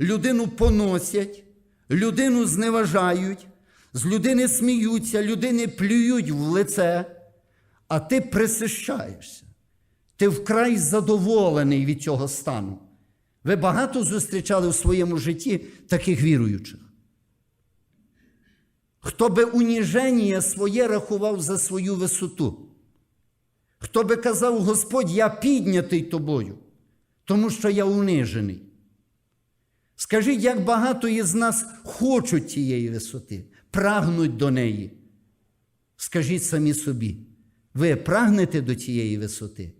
людину поносять, людину зневажають, з людини сміються, людини плюють в лице, а ти присищаєшся. Ти вкрай задоволений від цього стану. Ви багато зустрічали в своєму житті таких віруючих. Хто би уніження своє рахував за свою висоту? Хто би казав, Господь, я піднятий тобою, тому що я унижений. Скажіть, як багато із нас хочуть тієї висоти, прагнуть до неї. Скажіть самі собі, ви прагнете до тієї висоти?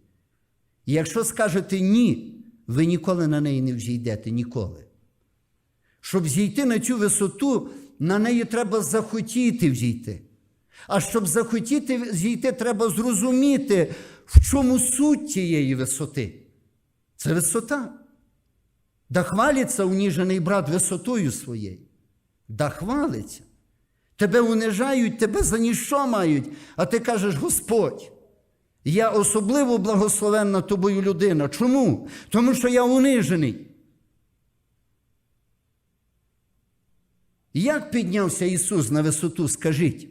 Якщо скажете ні, ви ніколи на неї не взійдете, ніколи. Щоб зійти на цю висоту, на неї треба захотіти взійти. А щоб захотіти зійти, треба зрозуміти, в чому суть тієї висоти. Це висота. Да хвалиться уніжений брат висотою своєю. Да хвалиться. Тебе унижають, тебе за ніщо мають, а ти кажеш, Господь, я особливо благословенна тобою людина. Чому? Тому що я унижений. Як піднявся Ісус на висоту, скажіть?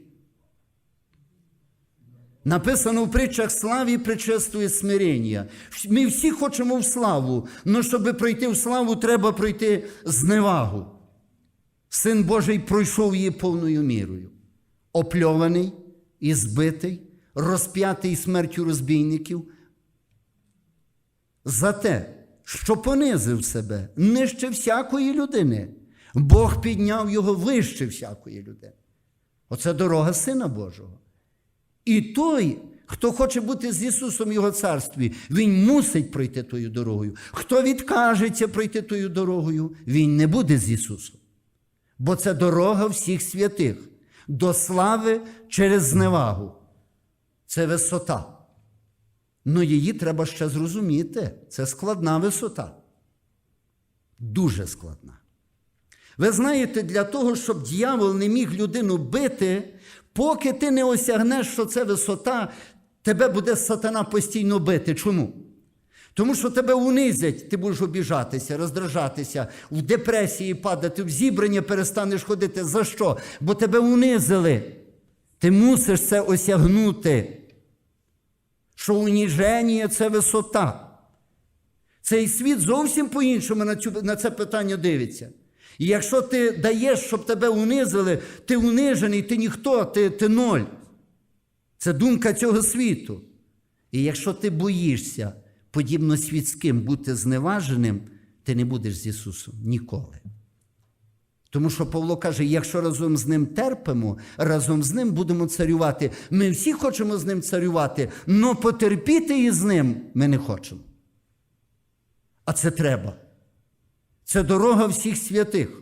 Написано в притчах славі предшествує смирення. Ми всі хочемо в славу, але щоб пройти в славу, треба пройти зневагу. Син Божий пройшов її повною мірою. Опльований і збитий, розп'ятий смертю розбійників. За те, що понизив себе нижче всякої людини, Бог підняв його вище всякої людини. Оце дорога Сина Божого. І той, хто хоче бути з Ісусом в Його царстві, він мусить пройти тою дорогою. Хто відкажеться пройти тою дорогою, він не буде з Ісусом. Бо це дорога всіх святих до слави через зневагу. Це висота. Ну її треба ще зрозуміти. Це складна висота. Дуже складна. Ви знаєте, для того, щоб дьявол не міг людину бити, поки ти не осягнеш, що це висота, тебе буде сатана постійно бити. Чому? Тому що тебе унизять, ти будеш обіжатися, роздражатися, в депресії падати, в зібрання перестанеш ходити. За що? Бо тебе унизили. Ти мусиш це осягнути. Що уніження це висота. Цей світ зовсім по-іншому на, це питання дивиться. І якщо ти даєш, щоб тебе унизили, ти унижений, ти ніхто, ти, ти ноль. Це думка цього світу. І якщо ти боїшся, подібно світським, бути зневаженим, ти не будеш з Ісусом ніколи. Тому що Павло каже: якщо разом з ним терпимо, разом з ним будемо царювати. Ми всі хочемо з ним царювати, але потерпіти із ним ми не хочемо. А це треба. Це дорога всіх святих.